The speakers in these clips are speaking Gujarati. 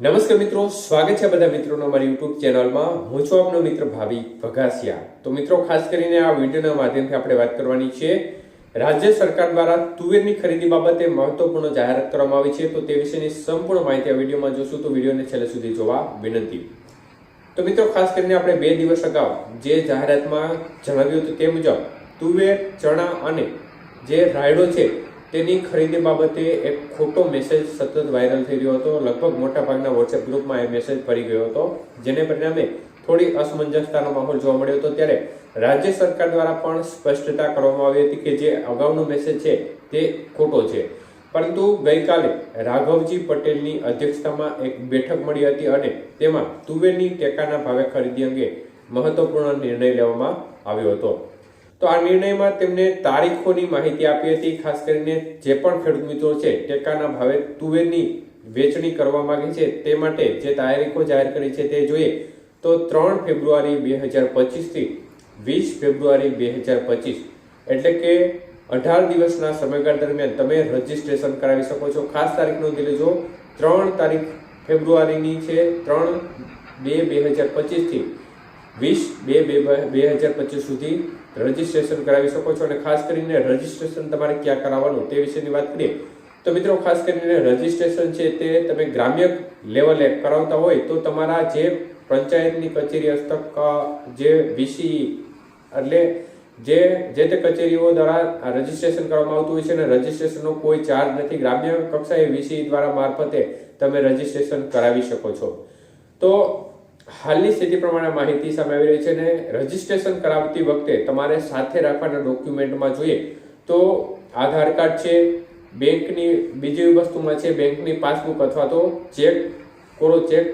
નમસ્કાર મિત્રો, સ્વાગત છે બધા મિત્રોનો મારી યુટ્યુબ ચેનલમાં. હું છું આપનો મિત્ર ભાવી ભગાસિયા. તો મિત્રો, ખાસ કરીને આ વિડીયોના માધ્યમથી આપણે વાત કરવાની છે, રાજ્ય સરકાર દ્વારા તુવેરની ખરીદી બાબતે મહત્વપૂર્ણ જાહેરાત કરવામાં આવી છે. તો તે વિશેની સંપૂર્ણ માહિતી આ વિડીયોમાં જોશું. તો વિડીયોને છેલ્લે સુધી જોવા વિનંતી. તો મિત્રો, ખાસ કરીને આપણે બે દિવસ અગાઉ જે જાહેરાતમાં જણાવ્યું હતું તે મુજબ તુવેર, ચણા અને જે રાયડો છે તેની ખરીદી બાબતે એક ખોટો મેસેજ સતત વાયરલ થઈ રહ્યો હતો. લગભગ મોટાભાગના વોટ્સએપ ગ્રુપમાં એ મેસેજ ફરી ગયો હતો, જેને પરિણામે થોડી અસમંજસતાનો માહોલ જોવા મળ્યો હતો. ત્યારે રાજ્ય સરકાર દ્વારા પણ સ્પષ્ટતા કરવામાં આવી હતી કે જે અગાઉનો મેસેજ છે તે ખોટો છે. પરંતુ ગઈકાલે રાઘવજી પટેલની અધ્યક્ષતામાં એક બેઠક મળી હતી અને તેમાં તુવેરની ટેકાના ભાવે ખરીદી અંગે મહત્વપૂર્ણ નિર્ણય લેવામાં આવ્યો હતો. તો આ નિર્ણયમાં તેમને તારીખોની માહિતી આપી હતી, ખાસ કરીને જે પણ ખેડૂત મિત્રો છે, ટેકાના ભાવે તુવેરની વેચણી કરવા માંગે છે, તે માટે જે તારીખો જાહેર કરી છે તે જોઈએ તો ત્રણ ફેબ્રુઆરી બે હજાર પચીસથી વીસ ફેબ્રુઆરી બે હજાર પચીસ. એટલે કે અઢાર દિવસના સમયગાળા દરમિયાન તમે રજીસ્ટ્રેશન કરાવી શકો છો. ખાસ તારીખ નોંધી લેજો. ત્રણ તારીખ ફેબ્રુઆરીની છે, ત્રણ બે બે હજાર પચીસથી વીસ, બે બે બે હજાર પચીસ સુધી રજીસ્ટ્રેશન કરાવી શકો છો અને ખાસ કરીને રજીસ્ટ્રેશન તમારે ક્યાં કરાવવાનું તે વિશેની વાત કરીએ. તો મિત્રો, ખાસ કરીને રજીસ્ટ્રેશન છે તે તમે ગ્રામ્ય લેવલે કરાવતા હોય તો તમારા જે પંચાયતની કચેરી હસ્તક જે વીસી એટલે જે જે તે કચેરીઓ દ્વારા રજીસ્ટ્રેશન કરવામાં આવતું હોય છે અને રજીસ્ટ્રેશનનો કોઈ ચાર્જ નથી, ગ્રામ્ય કક્ષાએ વીસી દ્વારા મારફતે તમે રજીસ્ટ્રેશન કરાવી શકો છો. તો હાલની સ્થિતિ પ્રમાણે માહિતી સામે આવી રહી છે અને રજીસ્ટ્રેશન કરાવતી વખતે તમારે સાથે રાખવાના ડોક્યુમેન્ટમાં જોઈએ તો આધાર કાર્ડ છે, બેંકની બીજી વસ્તુમાં છે, બેંકની પાસબુક અથવા તો ચેક, કોરો ચેક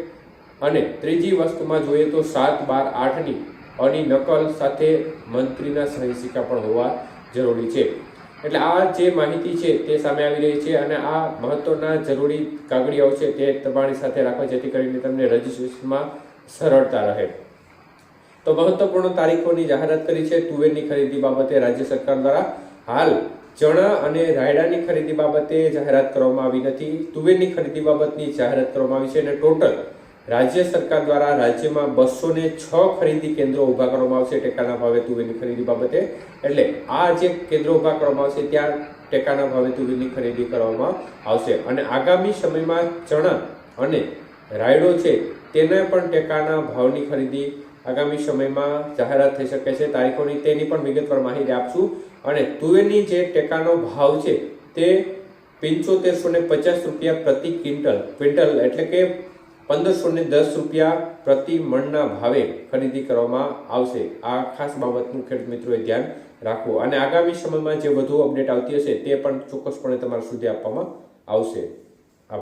અને ત્રીજી વસ્તુમાં જોઈએ તો સાત બાર આઠની અની નકલ સાથે મંત્રીના સહી સિક્કા પણ હોવા જરૂરી છે. એટલે આ જે માહિતી છે તે સામે આવી રહી છે અને આ મહત્વના જરૂરી કાગળિયાઓ છે તે તમારી સાથે રાખવા જેથી કરીને તમને રજીસ્ટ્રેશનમાં સરળતા રહે. તો મહત્વપૂર્ણ તારીખોની જાહેરાત કરી છે. તુવેરની ખરીદી બાબતે રાજ્ય સરકાર દ્વારા હાલ ચણા અને રાયડાની ખરીદી બાબતે જાહેરાત કરવામાં આવી નથી. તુવેરની ખરીદી બાબતની જાહેરાત કરવામાં આવી છે અને ટોટલ રાજ્ય સરકાર દ્વારા રાજ્યમાં બસો ને છ ખરીદી કેન્દ્રો ઊભા કરવામાં આવશે ટેકાના ભાવે તુવેરની ખરીદી બાબતે. એટલે આ જે કેન્દ્રો ઊભા કરવામાં આવશે ત્યાં ટેકાના ભાવે તુવેરની ખરીદી કરવામાં આવશે. અને આગામી સમયમાં ચણા અને રાયડો છે તેને પણ ટેકાના ભાવની ખરીદી આગામી સમયમાં જાહેરાત થઈ શકે છે. તારીખોની તેની પણ વિગતવાર માહિતી આપશું. અને તુવેરની જે ટેકાનો ભાવ છે તે પંચોતેરસો ને પચાસ રૂપિયા પ્રતિ ક્વિન્ટલ. ક્વિન્ટલ એટલે કે પંદરસો ને દસ રૂપિયા પ્રતિ મણના ભાવે ખરીદી કરવામાં આવશે. આ ખાસ બાબતનું ખેડૂત મિત્રોએ ધ્યાન રાખવું. અને આગામી સમયમાં જે વધુ અપડેટ આવતી હશે તે પણ ચોક્કસપણે તમારા સુધી આપવામાં આવશે.